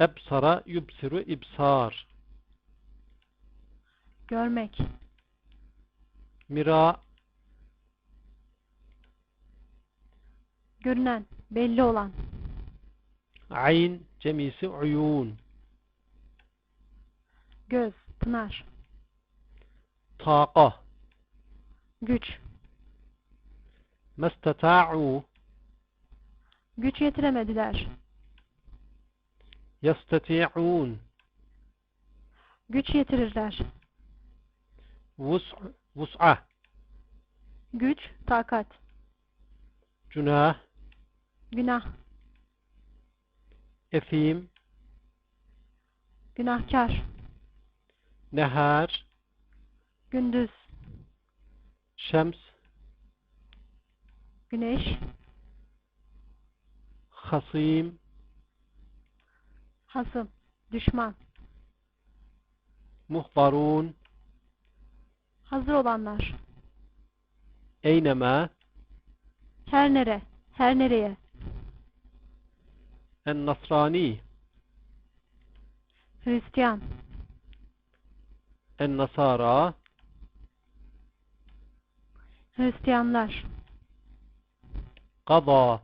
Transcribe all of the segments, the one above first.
Ebsara yubsiru ibsar. Görmek. Mira Görünen. Belli olan. ayn cemisi uyun. Göz. Pınar. Taqa Güç. mestata'u Güç yetiremediler. Yastati'un Güç yetirirler. vus vus'a Güç. Takat. günah Günah. efim Günahkar. nehar Gündüz. şems Güneş. hasim Hasım. Düşman. muhbarun Hazır olanlar. eynema Her nere. Her nereye. en nasrani Hristiyan. en nasara Hristiyanlar. qada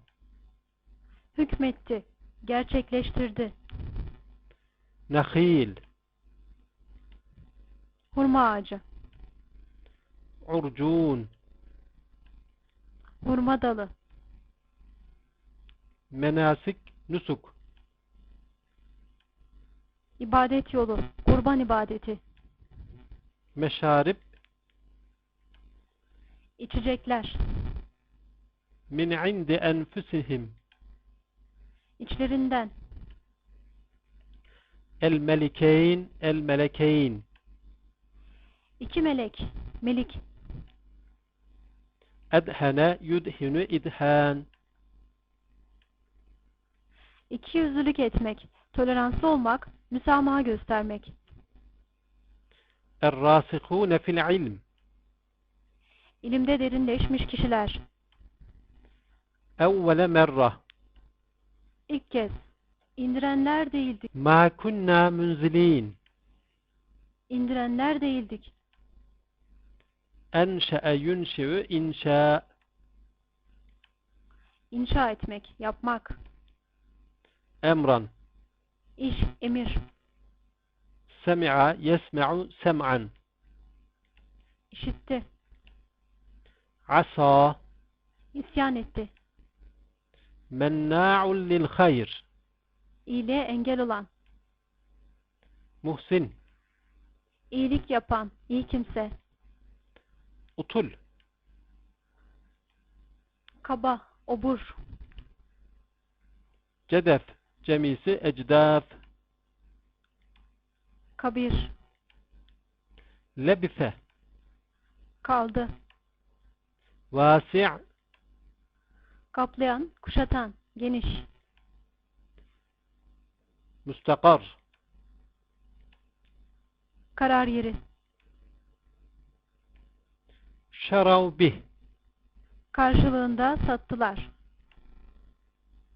Hükmetti. Gerçekleştirdi. Nakhil Hurma ağacı. urcun Hurma dalı. menasik nusuk İbadet yolu. Kurban ibadeti. meşarib İçecekler. min indi enfusihim İçlerinden. El melikeyn, el melekeyn. İki melek, melik. Edhene, yudhinu, idhen. İki yüzlülük etmek, toleranslı olmak, müsamaha göstermek. Er-rasikûne fil ilm. İlimde derinleşmiş kişiler. Evvele merra. İlk kez indirenler değildik. Ma kunna munzilin. İndirenler değildik. Enşe'e yunşe'ü inşa. İnşa etmek, yapmak. Emran. İş, emir. Semi'a yesme'u sem'an. İşitti. Asa. İsyan etti. Menna'un lil hayr iyiliğe engel olan, muhsin, iyilik yapan, iyi kimse, utul, kaba, obur, cedef, cemisi ecdaf, kabir, lebise, kaldı, vasi' kaplayan, kuşatan, geniş, Müstakar. Karar yeri. Şerav. Karşılığında sattılar.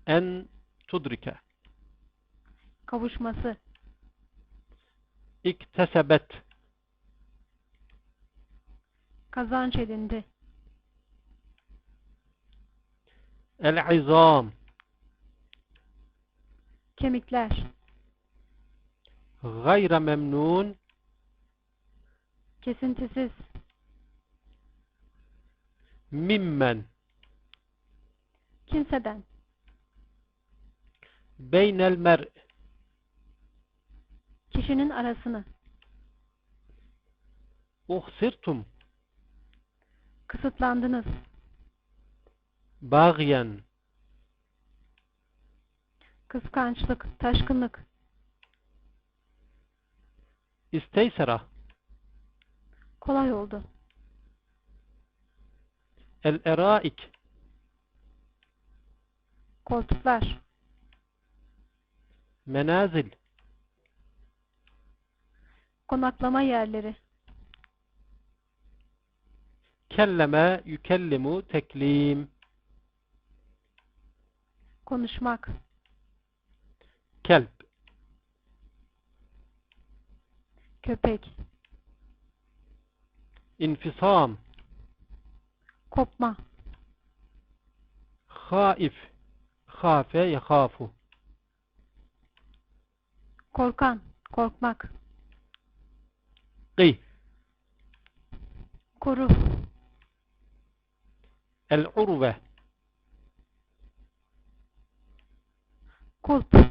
En tudrike. Kavuşması. İktesebet. Kazanç edindi. El-izam. Kemikler gayra memnun. Kesintisiz. Mimmen. Kimseden. Beynel mer. Kişinin arasını uhsirtum. Kısıtlandınız. Bağyen kıskançlık taşkınlık. İsteysera. Kolay oldu. El eraik. Koltuklar. Menazil. Konaklama yerleri. Kelleme yükellimu teklim. Konuşmak. Kelp. Köpek, infisam, kopma, haif, hafe yahafu, korkan, korkmak, qi, koru, el-urve, kulp,